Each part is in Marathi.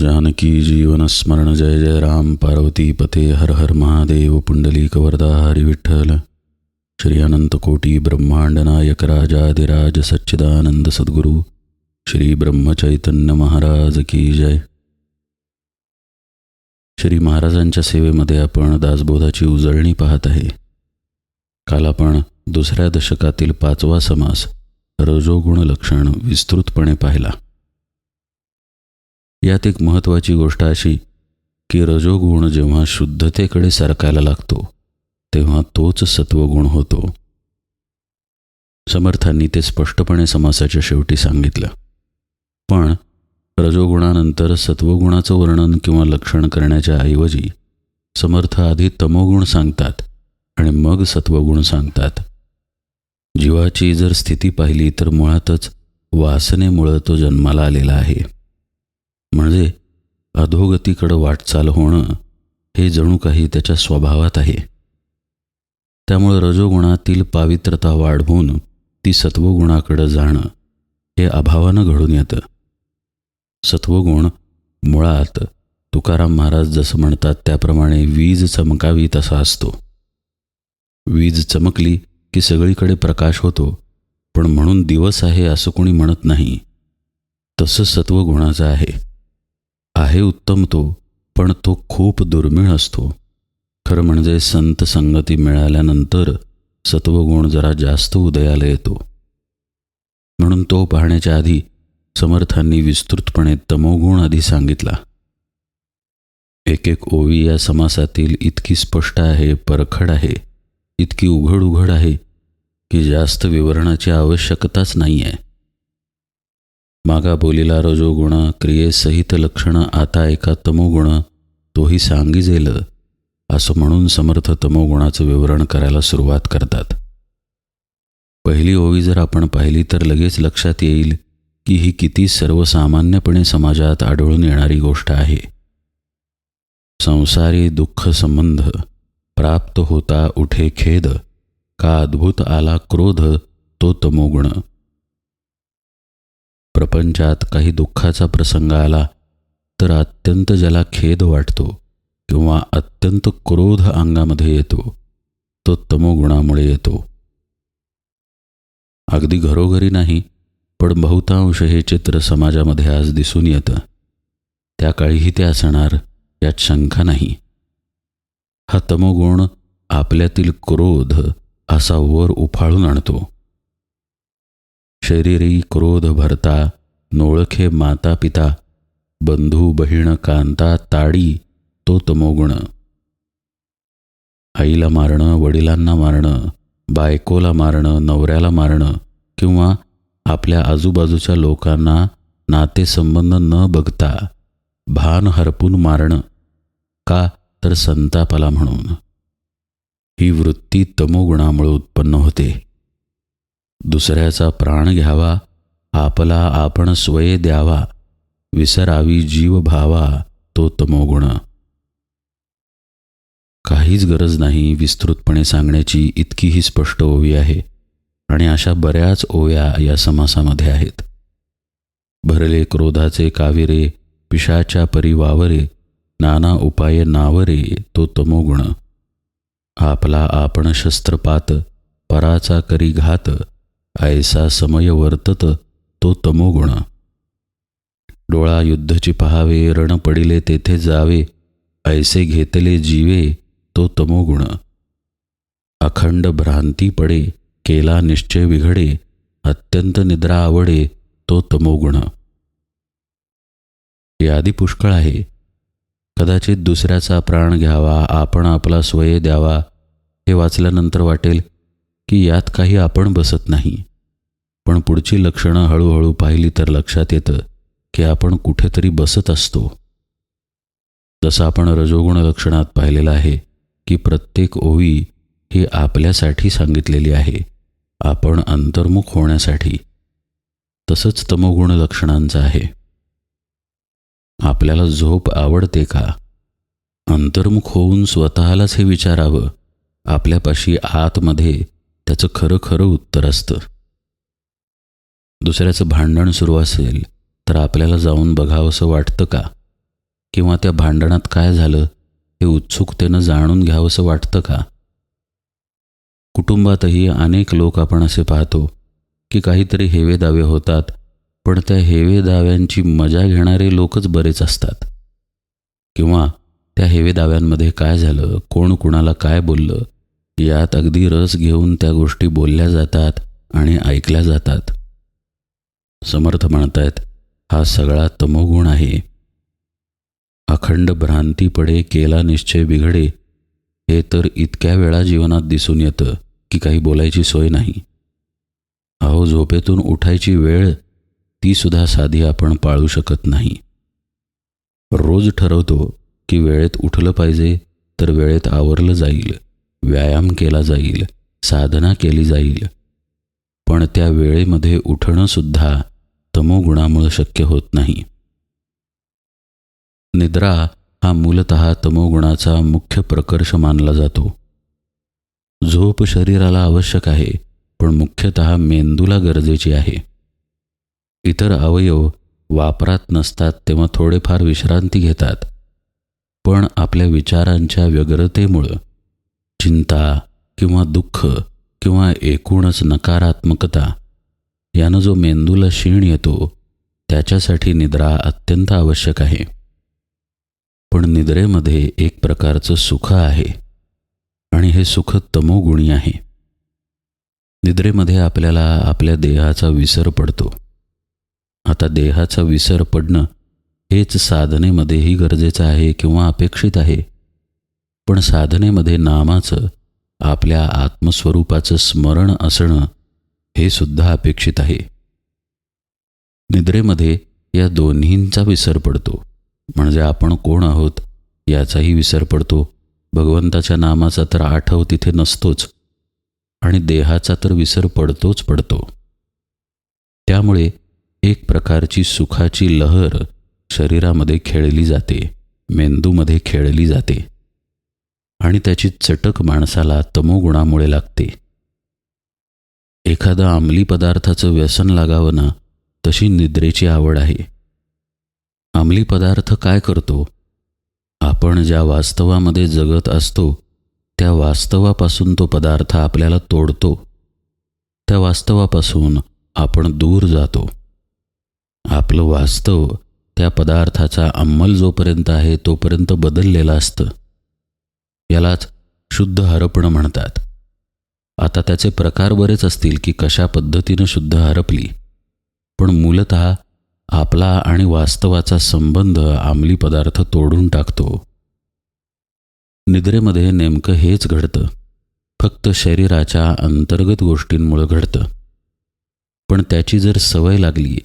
जानकी जीवन स्मरण जय जय राम पार्वती पते हर हर महादेव पुंडली वरदा हरी विठ्ठल। श्री अनंत कोटी ब्रह्मांड नायक राजाधिराज सच्चिदानंद सद्गुरू। श्री ब्रह्मचैतन्य महाराज की जय। श्री महाराजांच्या सेवेमध्ये आपण दासबोधाची उजळणी पाहत आहे। काल आपण दुसऱ्या दशकातील पाचवा समास रजोगुण लक्षण विस्तृतपणे पाहिला। यात एक महत्त्वाची गोष्ट अशी की रजोगुण जेव्हा शुद्धतेकडे सरकायला लागतो तेव्हा तोच सत्वगुण होतो. समर्थांनी ते स्पष्टपणे समासाच्या शेवटी सांगितलं. पण रजोगुणानंतर सत्वगुणाचं वर्णन किंवा लक्षण करण्याच्या ऐवजी समर्थ आधी तमोगुण सांगतात आणि मग सत्वगुण सांगतात. जीवाची जर स्थिती पाहिली तर मुळातच वासनेमुळं तो जन्माला आलेला आहे. म्हणजे अधोगतीकडं वाटचाल होणं हे जणू काही त्याच्या स्वभावात आहे. त्यामुळं रजोगुणातील पावित्रता वाढवून ती सत्वगुणाकडं जाणं हे अभावानं घडून येतं. सत्वगुण मुळात तुकाराम महाराज जसं म्हणतात त्याप्रमाणे वीज चमकावी तसा असतो. वीज चमकली की सगळीकडे प्रकाश होतो पण म्हणून दिवस आहे असं कोणी म्हणत नाही. तसं सत्वगुणाचं आहे. आहे उत्तम तो पण तो खूप दुर्मिळ असतो. खरं म्हणजे संत संगती मिळाल्यानंतर सत्वगुण जरा जास्त उदयाला येतो. म्हणून तो पाहण्याच्या आधी समर्थांनी विस्तृतपणे तमोगुण आधी सांगितला. एक एक ओवी या समासातील इतकी स्पष्ट आहे परखड आहे इतकी उघड उघड आहे की जास्त विवरणाची आवश्यकताच नाही आहे मागा बोलीला रजोगुण क्रियेसहित लक्षण आता एका तमोगुण तोही सांगिजेल असं म्हणून समर्थ तमोगुणाचं विवरण करायला सुरुवात करतात. पहिली ओवी जर आपण पाहिली तर लगेच लक्षात येईल की ही किती सर्वसामान्यपणे समाजात आढळून येणारी गोष्ट आहे. संसारी दुःख संबंध प्राप्त होता उठे खेद का अद्भुत आला क्रोध तो तमोगुण प्रपंचात काही दुःखाचा प्रसंग आला तर अत्यंत ज्याला खेद वाटतो किंवा अत्यंत क्रोध अंगामध्ये येतो तो तमोगुणामुळे येतो. अगदी घरोघरी नाही पण बहुतांश हे चित्र समाजामध्ये आज दिसून येतं. त्या काळीही ते असणार यात शंका नाही. हा तमोगुण आपल्यातील क्रोध असा वर उफाळून आणतो. शरीरी क्रोध भरता नोळखे माता पिता बंधू बहीण कांता ताडी तो तमोगुण आईला मारणं वडिलांना मारणं बायकोला मारणं नवऱ्याला मारणं किंवा आपल्या आजूबाजूच्या लोकांना नातेसंबंध न बघता भान हरपून मारणं का तर संतापाला म्हणून. ही वृत्ती तमोगुणामुळे उत्पन्न होते. दुसऱ्याचा प्राण घ्यावा आपला आपण स्वये द्यावा विसरावी जीव भावा तो तमोगुण काहीच गरज नाही विस्तृतपणे सांगण्याची इतकी ही स्पष्ट ओवी आहे. आणि अशा बऱ्याच ओव्या या समासामध्ये आहेत. भरले क्रोधाचे काविरे पिशाच्या परी वावरे नाना उपाय नावरे तो तमोगुण आपला आपण शस्त्रपात पराचा करी घात ऐसा समय वर्तत तो तमोगुण. डोळा युद्धची पहावे रण पडिले तेथे जावे ऐसे घेतले जीवे तो तमोगुण. अखंड भ्रांती पडे केला निश्चय विघडे अत्यंत निद्रा आवडे तो तमोगुण. यादी पुष्कळ आहे. कदाचित दुसऱ्याचा प्राण घ्यावा आपण आपला स्वय द्यावा हे वाचल्यानंतर वाटेल की यात काही आपण बसत नाही. पण पुढची लक्षणं हळूहळू पाहिली तर लक्षात येतं की आपण कुठेतरी बसत असतो. जसं आपण रजोगुण लक्षणात पाहिलेलं आहे की प्रत्येक ओवी ही आपल्यासाठी सांगितलेली आहे. आपण अंतर्मुख होण्यासाठी. तसंच तमोगुण लक्षणांचं आहे. आपल्याला झोप आवडते का? अंतर्मुख होऊन स्वतःलाच हे विचारावं. आपल्यापाशी आतमध्ये त्याचं खरं खरं उत्तर असतं. दुसऱ्याचं भांडण सुरू असेल तर आपल्याला जाऊन बघावंसं वाटतं का? किंवा त्या भांडणात काय झालं हे उत्सुकतेनं जाणून घ्यावंसं वाटतं का? कुटुंबातही अनेक लोक आपण असे पाहतो की काहीतरी हेवे दावे होतात पण त्या हेवे दाव्यांची मजा घेणारे लोकच बरेच असतात. किंवा त्या हेवे दाव्यांमध्ये काय झालं कोण कुणाला काय बोललं यात अगदी रस घेऊन त्या गोष्टी बोलल्या जातात आणि ऐकल्या जातात. समर्थ म्हणतायत हा सगळा तमोगुण आहे. अखंड भ्रांती पडे केला निश्चय बिघडे हे तर इतक्या वेळा जीवनात दिसून येतं की काही बोलायची सोय नाही. अहो झोपेतून उठायची वेळ ती सुद्धा साधी आपण पाळू शकत नाही. रोज ठरवतो की वेळेत उठलं पाहिजे तर वेळेत आवरलं जाईल व्यायाम केला जाईल साधना केली जाईल पण त्या वेळेमध्ये उठणंसुद्धा तमोगुणामुळं शक्य होत नाही. निद्रा हा मूलत तमोगुणाचा मुख्य प्रकर्ष मानला जातो. झोप शरीराला आवश्यक आहे पण मुख्यतः मेंदूला गरजेची आहे. इतर अवयव वापरात नसतात तेव्हा थोडेफार विश्रांती घेतात. पण आपल्या विचारांच्या व्यग्रतेमुळं चिंता किंवा दुःख किंवा एकूणच नकारात्मकता यानं जो मेंदूला क्षीण येतो त्याच्यासाठी निद्रा अत्यंत आवश्यक आहे. पण निद्रेमध्ये एक प्रकारचं सुख आहे आणि हे सुख तमोगुणी आहे. निद्रेमध्ये आपल्याला आपल्या देहाचा विसर पडतो. आता देहाचा विसर पडणं हेच साधनेमध्येही गरजेचं आहे किंवा अपेक्षित आहे. पण साधनेमध्ये नामाचं आपल्या आत्मस्वरूपाचं स्मरण असणं हे सुद्धा अपेक्षित आहे. निद्रेमध्ये या दोन्हींचा विसर पडतो. म्हणजे आपण कोण आहोत याचाही विसर पडतो. भगवंताच्या नामाचा तर आठव तिथे नसतोच. आणि देहाचा तर विसर पडतोच पडतो. त्यामुळे एक प्रकारची सुखाची लहर शरीरामध्ये खेळली जाते मेंदूमध्ये खेळली जाते. आणि त्याची चटक माणसाला तमोगुणामुळे लागते. एखादं अंमली पदार्थाचं व्यसन लागावं ना तशी निद्रेची आवड आहे. अंमली पदार्थ काय करतो? आपण ज्या वास्तवामध्ये जगत असतो त्या वास्तवापासून तो पदार्थ आपल्याला तोडतो. त्या वास्तवापासून आपण दूर जातो. आपलं वास्तव त्या पदार्थाचा अंमल जोपर्यंत आहे तोपर्यंत बदललेलं असतं. यालाच शुद्ध हरपणं म्हणतात. आता त्याचे प्रकार बरेच असतील की कशा पद्धतीनं शुद्ध हरपली. पण मूलत आपला आणि वास्तवाचा संबंध आमली पदार्थ तोडून टाकतो. निद्रेमध्ये नेमकं हेच घडतं. फक्त शरीराच्या अंतर्गत गोष्टींमुळं घडतं. पण त्याची जर सवय लागली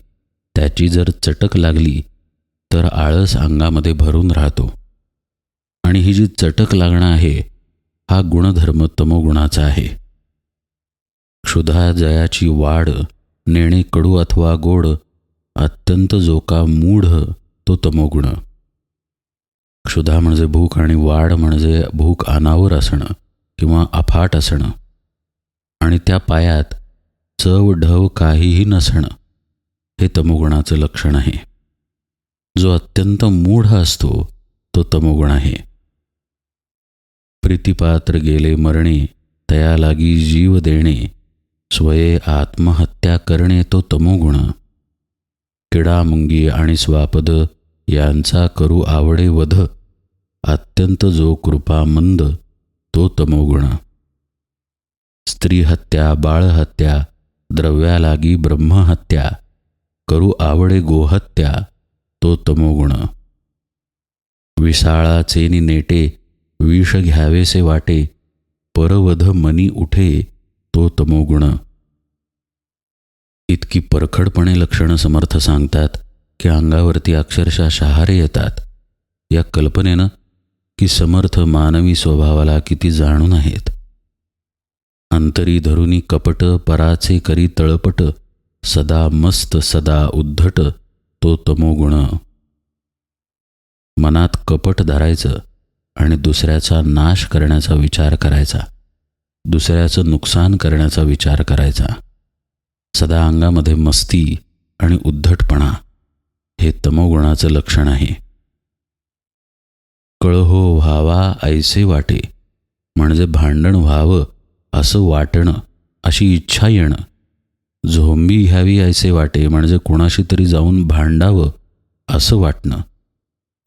त्याची जर चटक लागली तर आळस अंगामध्ये भरून राहतो. आणि ही जी चटक लागणं आहे हा गुणधर्म तमोगुणाचा आहे. क्षुधा जयाची वाढ नेणे कडू अथवा गोड अत्यंत जोका मूढ तो तमोगुण क्षुधा म्हणजे भूक आणि वाढ म्हणजे भूक अनावर असणं किंवा अफाट असणं. आणि त्या पायात चव ढव काहीही नसणं हे तमोगुणाचं लक्षण आहे. जो अत्यंत मूढ असतो तो तमोगुण आहे. प्रीतिपात्र गेले मरणे तया लागी जीव देणे स्वये आत्महत्या करणे तो तमोगुण. किडामुंगी आणि स्वापद यांचा करू आवडे वध अत्यंत जो कृपा मंद तो तमोगुण. स्त्रीहत्या बाळहत्या द्रव्यालागी ब्रह्महत्या करू आवडे गोहत्या तो तमोगुण. विशाळाचे नेटे विष घ्यावेसे वाटे परवध मनी उठे तो तमोगुण. इतकी परखडपणे लक्षणं समर्थ सांगतात की अंगावरती अक्षरशः शहारे येतात. या कल्पनेनं की समर्थ मानवी स्वभावाला किती जाणून आहेत. अंतरी धरुनी कपट पराचे करी तळपट सदा मस्त सदा उद्धट तो तमोगुण. मनात कपट धरायचं आणि दुसऱ्याचा नाश करण्याचा विचार करायचा. दुसऱ्याचं नुकसान करण्याचा विचार करायचा. सदा अंगामध्ये मस्ती आणि उद्धटपणा हे तमोगुणाचं लक्षण आहे. कळहो व्हावा ऐसे वाटे. म्हणजे भांडण व्हावं असं वाटणं अशी इच्छा येणं. झोंबी घ्यावी ऐसे वाटे म्हणजे कुणाशी तरी जाऊन भांडावं असं वाटणं.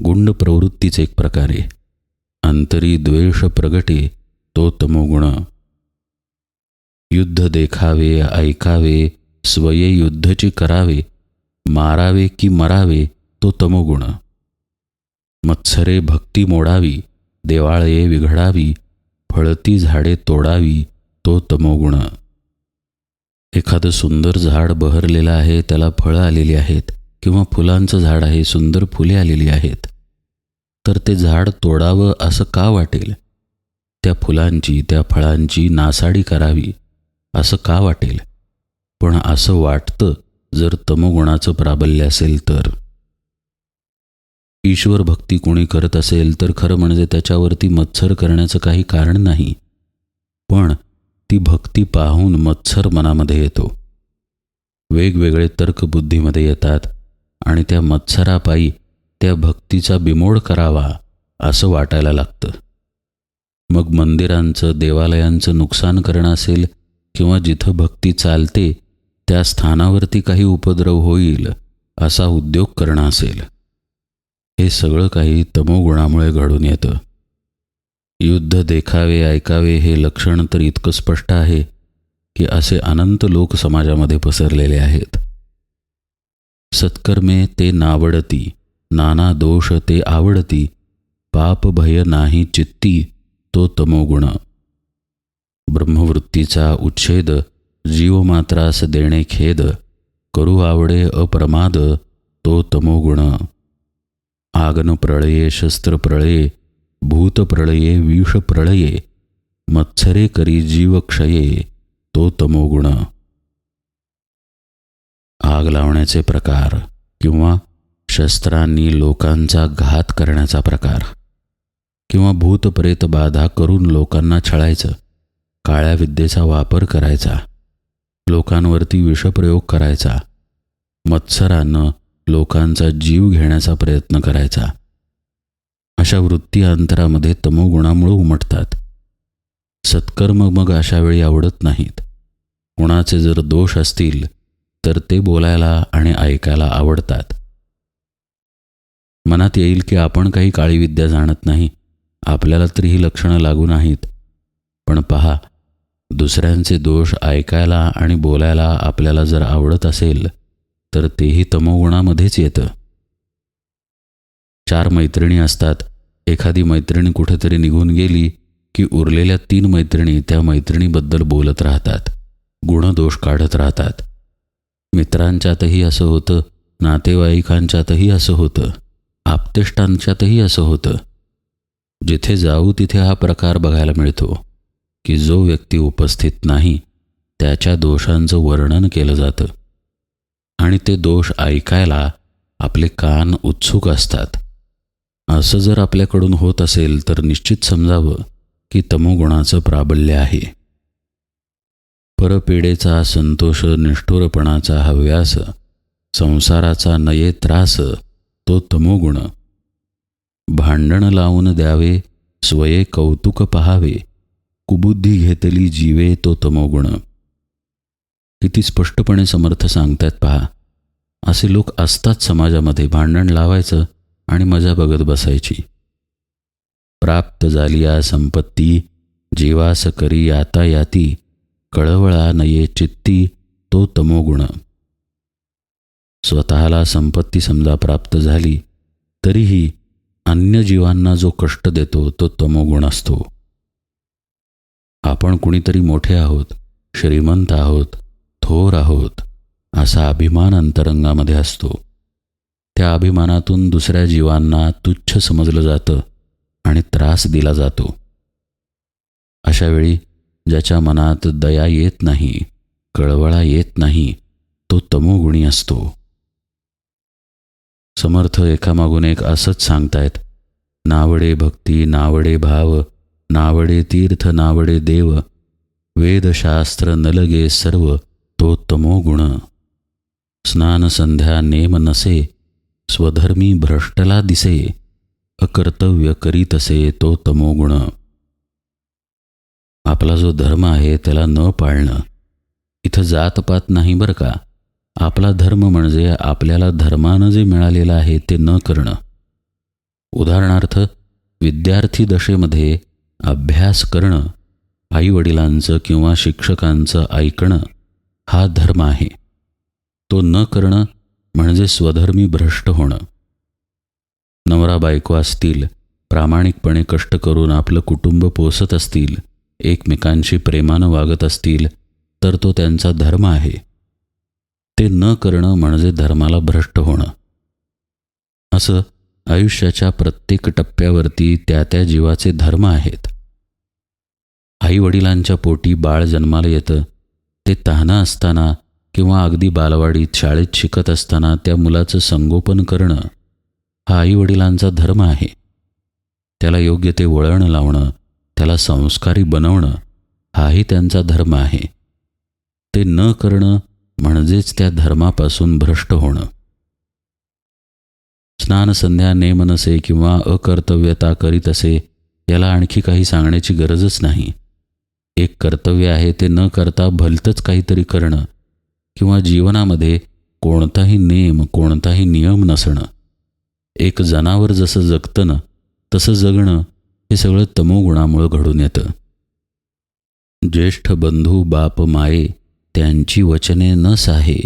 गुंड प्रवृत्तीच एक प्रकारे अंतरी द्वेष प्रगटे तो तमोगुण युद्ध देखावे ऐकावे स्वये युद्धची करावे मारावे की मरावे तो तमोगुण मत्सरे भक्ती मोडावी देवाळये विघडावी फळती झाडे तोडावी तो तमोगुण एखादं सुंदर झाड बहरलेलं आहे त्याला फळं आलेली आहेत किंवा फुलांचं झाड आहे सुंदर फुले आलेली आहेत तर ते झाड तोडावं असं का वाटेल? त्या फुलांची त्या फळांची नासाडी करावी असं का वाटेल? पण असं वाटतं जर तमोगुणाचं प्राबल्य असेल तर. ईश्वर भक्ती कोणी करत असेल तर खरं म्हणजे त्याच्यावरती मत्सर करण्याचं काही कारण नाही. पण ती भक्ती पाहून मत्सर मनामध्ये येतो. वेगवेगळे तर्क बुद्धीमध्ये येतात आणि त्या मत्सरापायी त्या भक्तीचा बिमोड करावा असं वाटायला लागतं. मग मंदिरांचं देवालयांचं नुकसान करणं असेल किंवा जिथं भक्ती चालते त्या स्थानावरती काही उपद्रव होईल असा उद्योग करणं असेल. हे सगळं काही तमोगुणामुळे घडून येतं. युद्ध देखावे ऐकावे हे लक्षण तर इतकं स्पष्ट आहे की असे अनंत लोक समाजामध्ये पसरलेले आहेत. सत्कर्मे ते नावडती. नाना दोष ते आवडती पाप भय नाही चित्ती तो तमोगुण ब्रह्मवृत्तीचा उच्छेद जीवमात्रास देणे खेद करू आवडे अप्रमाद तो तमोगुण आगन प्रळये शस्त्र प्रळये भूतप्रळये विषप्रळये मत्सरे करी जीवक्षये तो तमोगुण आग लावण्याचे प्रकार किंवा शस्त्रांनी लोकांचा घात करण्याचा प्रकार. किंवा भूतप्रेत बाधा करून लोकांना छळायचं. काळ्या विद्येचा वापर करायचा. लोकांवरती विषप्रयोग करायचा. मत्सरानं लोकांचा जीव घेण्याचा प्रयत्न करायचा. अशा वृत्ती अंतरामध्ये तमोगुणामुळे उमटतात. सत्कर्म मग अशा वेळी आवडत नाहीत. कुणाचे जर दोष असतील तर ते बोलायला आणि ऐकायला आवडतात. मनात येईल की आपण काही काळी विद्या जाणत नाही. आपल्याला तरी ही लक्षणं लागू नाहीत पण पहा दुसऱ्यांचे दोष ऐकायला आणि बोलायला आपल्याला जर आवडत असेल तर तेही तमोगुणामध्येच येतं. चार मैत्रिणी असतात. एखादी मैत्रिणी कुठेतरी निघून गेली की उरलेल्या तीन मैत्रिणी त्या मैत्रिणीबद्दल बोलत राहतात. गुणदोष काढत राहतात. मित्रांच्यातही असं होतं नातेवाईकांच्यातही असं होतं. आप्तेष्टांच्यातही असं होतं. जिथे जाऊ तिथे हा प्रकार बघायला मिळतो की जो व्यक्ती उपस्थित नाही त्याच्या दोषांचं वर्णन केलं जातं. आणि ते दोष ऐकायला आपले कान उत्सुक असतात. असं जर आपल्याकडून होत असेल तर निश्चित समजावं की तमोगुणाचं प्राबल्य आहे. परपेडेचा संतोष निष्ठुरपणाचा हव्यास संसाराचा नये त्रास तो तमोगुण भांडण लावून द्यावे स्वये कौतुक पहावे कुबुद्धी घेतली जीवे तो तमोगुण किती स्पष्टपणे समर्थ सांगतात पहा. असे लोक असतात समाजामध्ये भांडण लावायचं आणि मजा बघत बसायची. प्राप्त झाली या संपत्ती जीवास करी आता याती कळवळा नये चित्ती तो तमोगुण स्वतःला संपत्ती समजा प्राप्त झाली तरीही अन्य जीवांना जो कष्ट देतो तो तमोगुण असतो. आपण कुणीतरी मोठे आहोत श्रीमंत आहोत थोर आहोत असा अभिमान अंतरंगामध्ये असतो. त्या अभिमानातून दुसऱ्या जीवांना तुच्छ समजलं जातं आणि त्रास दिला जातो. अशावेळी ज्याच्या मनात दया येत नाही कळवळा येत नाही तो तमोगुणी असतो. समर्थ एकामागून एक असंच सांगतायत. नावडे भक्ती नावडे भाव नावडे तीर्थ नावडे देव वेदशास्त्र नलगे सर्व तो तमोगुण स्नान संध्या नेम नसे स्वधर्मी भ्रष्टला दिसे अकर्तव्य करीत असे तो तमोगुण आपला जो धर्म आहे त्याला न पाळणं इथं जातपात नाही बरं का? आपला धर्म म्हणजे आपल्याला धर्मानं जे मिळालेलं आहे ते न करणं. उदाहरणार्थ विद्यार्थी दशेमध्ये अभ्यास करणं आईवडिलांचं किंवा शिक्षकांचं ऐकणं हा धर्म आहे. तो न करणं म्हणजे स्वधर्मी भ्रष्ट होणं. नवरा बायको असतील प्रामाणिकपणे कष्ट करून आपलं कुटुंब पोसत असतील एकमेकांशी प्रेमानं वागत असतील तर तो त्यांचा धर्म आहे. ते न करणं म्हणजे धर्माला भ्रष्ट होणं. असं आयुष्याच्या प्रत्येक टप्प्यावरती त्या त्या जीवाचे धर्म आहेत. आई वडिलांच्या पोटी बाळ जन्माला येतं ते तहानं असताना किंवा अगदी बालवाडीत शाळेत शिकत असताना त्या मुलाचं संगोपन करणं हा आई वडिलांचा धर्म आहे. त्याला योग्य ते वळण लावणं त्याला संस्कारी बनवणं हाही त्यांचा धर्म आहे. ते न करणं म्हणजेच त्या धर्मापासून भ्रष्ट होणं. स्नानसंध्या नेम नसे किंवा अकर्तव्यता करीत असे याला आणखी काही सांगण्याची गरजच नाही. एक कर्तव्य आहे ते न करता भलतंच काहीतरी करणं किंवा जीवनामध्ये कोणताही नेम कोणताही नियम नसणं. एक जनावर जसं जगतं ना तसं जगणं हे सगळं तमोगुणामुळं घडून येतं. ज्येष्ठ बंधू बाप माये त्यांची वचने न साहे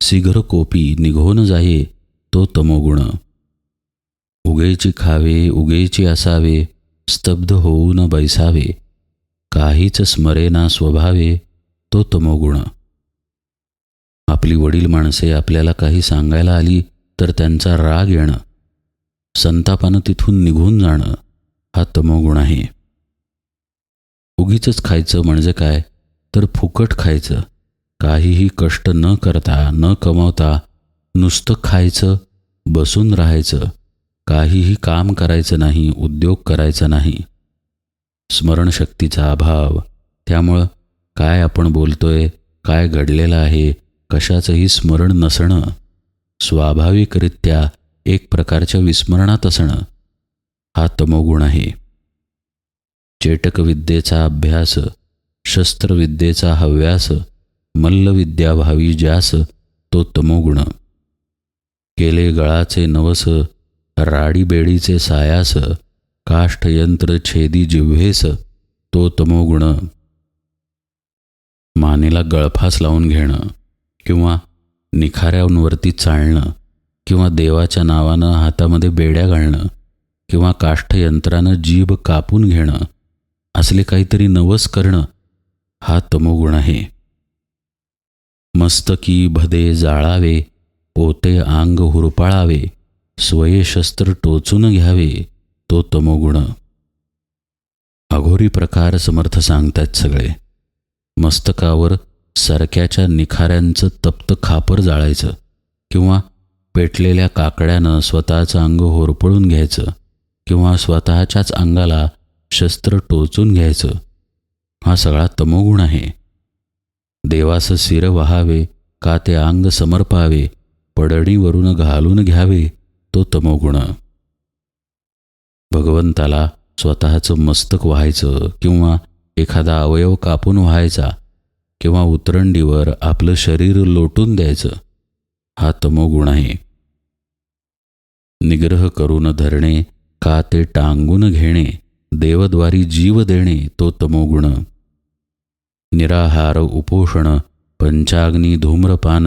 शीघ्र कोपी निघोन जाये तो तमोगुण. उगेची खावे उगेची असावे स्तब्ध होऊन बैसावे काहीच स्मरेना स्वभावे तो तमोगुण. आपली वडील माणसे आपल्याला काही सांगायला आली तर त्यांचा राग येणं संतापानं तिथून निघून जाणं हा तमोगुण आहे. उगीच खायचं म्हणजे काय? तर फुकट खायचं. काहीही कष्ट न करता न कमावता नुसतं खायचं बसून राहायचं काहीही काम करायचं नाही उद्योग करायचा नाही. स्मरणशक्तीचा अभाव. त्यामुळं काय आपण बोलतोय काय घडलेलं आहे कशाचंही स्मरण नसणं. स्वाभाविकरित्या एक प्रकारच्या विस्मरणात असणं. हा तमोगुण आहे. चेटकविद्येचा अभ्यास शस्त्रविद्येचा हव्यास मल्लविद्याभावी ज्यास तो तमोगुण. केले गळाचे नवस राडीबेडीचे सायास काष्ठयंत्र छेदी जिव्हेस तो तमोगुण. मानेला गळफास लावून घेणं किंवा निखाऱ्यांवरती चालणं किंवा देवाच्या नावानं हातामध्ये बेड्या घालणं किंवा काष्ठयंत्रानं जीभ कापून घेणं असले काहीतरी नवस करणं हा तमोगुण आहे. मस्तकी भदे जाळावे पोते आंग हुरपाळावे स्वये शस्त्र टोचून घ्यावे तो तमोगुण. अघोरी प्रकार समर्थ सांगतात सगळे. मस्तकावर सरक्याच्या निखाऱ्यांचं तप्त खापर जाळायचं किंवा पेटलेल्या काकड्यानं स्वतःचं अंग होरपळून घ्यायचं किंवा स्वतःच्याच अंगाला शस्त्र टोचून घ्यायचं. हा सगळा तमोगुण आहे. देवास शिर वहावे का ते अंग समर्पावे पडणीवरून घालून घ्यावे तो तमोगुण. भगवंताला स्वतःचं मस्तक व्हायचं किंवा एखादा अवयव कापून व्हायचा किंवा उतरंडीवर आपलं शरीर लोटून द्यायचं हा तमोगुण आहे. निग्रह करून धरणे का ते टांगून घेणे देवद्वारी जीव देणे तो तमोगुण. निराहार उपोषण पंचाग्नी धूम्रपान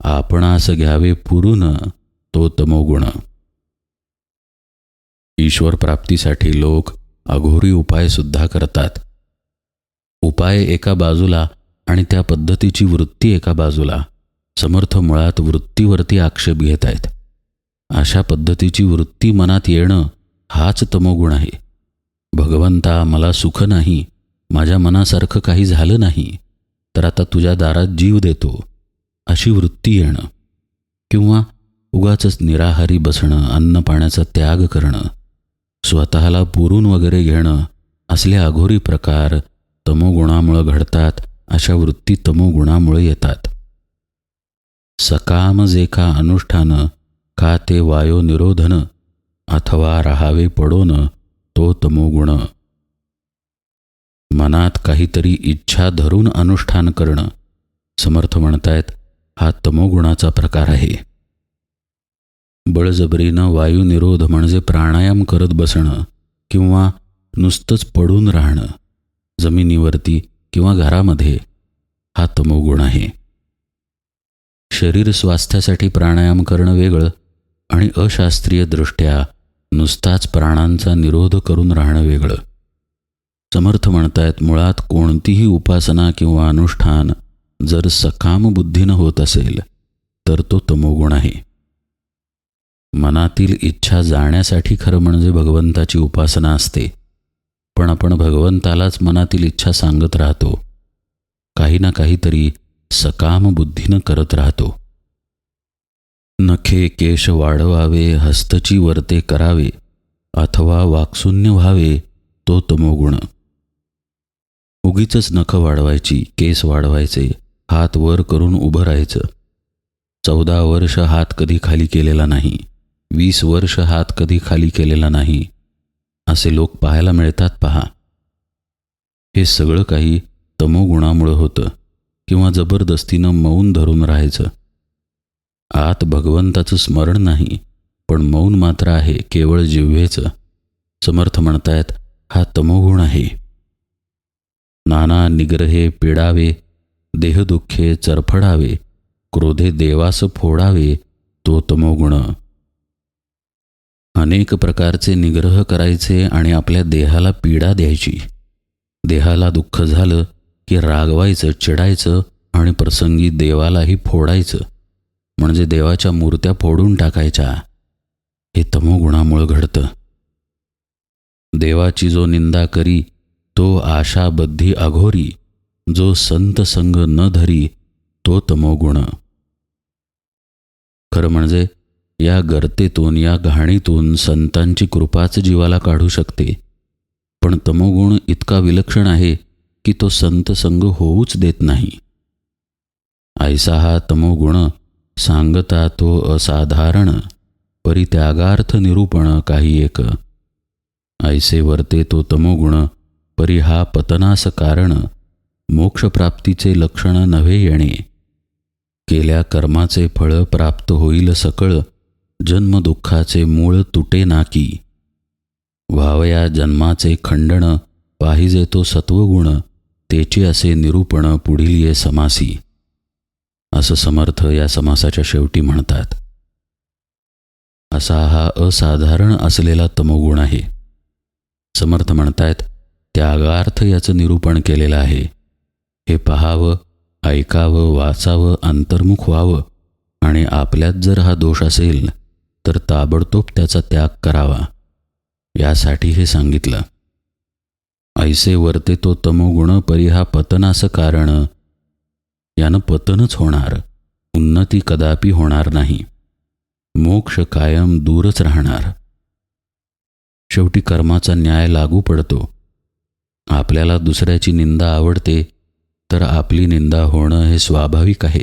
आपणास घ्यावे पुरून तो तमोगुण ईश्वर प्राप्तीसाठी लोक अघोरी उपाय सुद्धा करतात. उपाय एका बाजूला आणि त्या पद्धतीची वृत्ती एका बाजूला समर्थ मुळात वृत्तीवरती आक्षेप घेत आहेत. अशा पद्धतीची वृत्ती मनात येणं हाच तमोगुण आहे. भगवंता मला सुख नाही माझ्या मनासारखं काही झालं नाही तर आता तुझ्या दारात जीव देतो अशी वृत्ती येणं. किंवा उगाच निराहारी बसणं अन्न पाण्याचा त्याग करणं स्वतःला पुरून वगैरे घेणं असले अघोरी प्रकार तमोगुणामुळं घडतात अशा वृत्ती तमोगुणामुळे येतात. सकाम जे का अनुष्ठान का ते वायो निरोधन अथवा राहावे पडोन तो तमोगुण. मनात काहीतरी इच्छा धरून अनुष्ठान करणं. समर्थ म्हणतायत हा तमोगुणाचा प्रकार आहे. बळजबरीनं वायुनिरोध म्हणजे प्राणायाम करत बसणं किंवा नुसतंच पडून राहणं जमिनीवरती किंवा घरामध्ये हा तमोगुण आहे. शरीर स्वास्थ्यासाठी प्राणायाम करणं वेगळं आणि अशास्त्रीय दृष्ट्या नुसताच प्राणांचा निरोध करून राहणं वेगळं. समर्थ म्हणतायत मुळात कोणतीही उपासना किंवा अनुष्ठान जर सकाम बुद्धीनं होत असेल तर तो तमोगुण आहे. मनातील इच्छा जाण्यासाठी खरं म्हणजे भगवंताची उपासना असते पण आपण भगवंतालाच मनातील इच्छा सांगत राहतो. काही ना काहीतरी सकाम बुद्धीनं करत राहतो. नखे केश वाढवावे हस्तची वर्ते करावे अथवा वाक्शून्य व्हावे तो तमोगुण. उगीच नखं वाढवायची केस वाढवायचे हात वर करून उभं राहायचं. चौदा वर्ष हात कधी खाली केलेला नाही वीस वर्ष हात कधी खाली केलेला नाही असे लोक पाहायला मिळतात पहा. हे सगळं काही तमोगुणामुळं होतं किंवा जबरदस्तीनं मौन धरून राहायचं. आत भगवंताचं स्मरण नाही पण मौन मात्र आहे केवळ जिव्हेचं. समर्थ म्हणतायत हा तमोगुण आहे. नाना निग्रहे पिडावे देहदुःखे चरफडावे क्रोधे देवास फोडावे तो तमोगुण अनेक प्रकारचे निग्रह करायचे आणि आपल्या देहाला पीडा द्यायची. देहाला दुःख झालं की रागवायचं चिडायचं आणि प्रसंगी देवालाही फोडायचं. म्हणजे देवाच्या मूर्त्या फोडून टाकायच्या. हे तमोगुणामुळं घडतं. देवाची जो निंदा करी तो आशाबद्धी अघोरी जो संत संग न धरी तो तमोगुण खरं म्हणजे या गर्तेतून या घाणीतून संतांची कृपाच जीवाला काढू शकते. पण तमोगुण इतका विलक्षण आहे की तो संत संग होऊच देत नाही. ऐसा हा तमोगुण सांगता तो असाधारण परित्यागार्थ निरूपण काही एक. ऐसे वर्ते तो तमोगुण परी हा पतनास कारण मोक्षप्राप्तीचे लक्षण नव्हे येणे. केल्या कर्माचे फळ प्राप्त होईल सकळ जन्मदुःखाचे मूळ तुटे नाकी. व्हावया जन्माचे खंडण पाहिजे तो सत्वगुण तेचे असे निरूपण पुढील ये समासी. असं समर्थ या समासाच्या शेवटी म्हणतात. असा हा असाधारण असलेला तमोगुण आहे. समर्थ म्हणतायत त्यागार्थ याचं निरूपण केलेलं आहे. हे पहावं ऐकावं वाचावं अंतर्मुख व्हावं आणि आपल्यात जर हा दोष असेल तर ताबडतोब त्याचा त्याग करावा. यासाठी हे सांगितलं. ऐसे वर्ते तो तमोगुण परिहा पतनास पतनाचं कारण. यानं पतनच होणार उन्नती कदापि होणार नाही. मोक्ष कायम दूरच राहणार. शेवटी कर्माचा न्याय लागू पडतो. आपल्याला दुसऱ्याची निंदा आवडते तर आपली निंदा होणं हे स्वाभाविक आहे.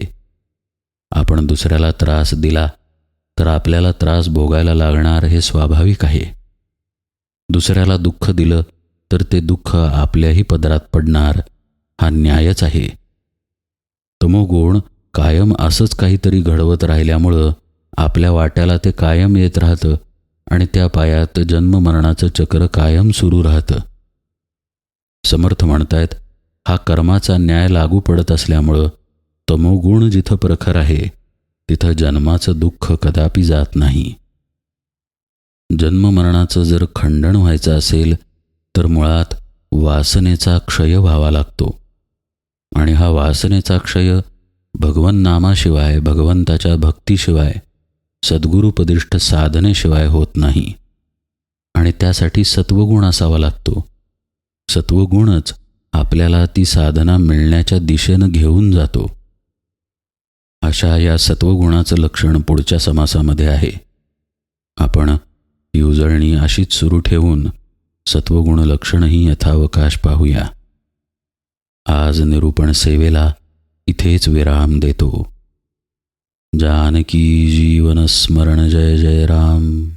आपण दुसऱ्याला त्रास दिला तर आपल्याला त्रास भोगायला लागणार हे स्वाभाविक आहे. दुसऱ्याला दुःख दिलं तर ते दुःख आपल्याही पदरात पडणार हा न्यायच आहे. तमोगुण कायम असंच काहीतरी घडवत राहिल्यामुळं आपल्या वाट्याला ते कायम येत राहतं आणि त्या पायात जन्ममरणाचं चक्र कायम सुरू राहतं. समर्थ म्हणतायत हा कर्माचा न्याय लागू पडत असल्यामुळं तमोगुण जिथं प्रखर आहे तिथं जन्माचं दुःख कदापि जात नाही. जन्ममरणाचं जर खंडन व्हायचं असेल तर मुळात वासनेचा क्षय व्हावा लागतो. आणि हा वासनेचा क्षय भगवन नामाशिवाय भगवंताच्या भक्तीशिवाय सद्गुरुपदिष्ट साधनेशिवाय होत नाही. आणि त्यासाठी सत्वगुण असावा लागतो. सत्वगुणच आपल्याला ती साधना मिळण्याच्या दिशेनं घेऊन जातो. अशा या सत्वगुणाचं लक्षण पुढच्या समासामध्ये आहे. आपण ही उजळणी अशीच सुरू ठेवून सत्वगुण लक्षणही यथावकाश पाहूया. आज निरूपण सेवेला इथेच विराम देतो. जानकी जीवन स्मरण जय जय राम.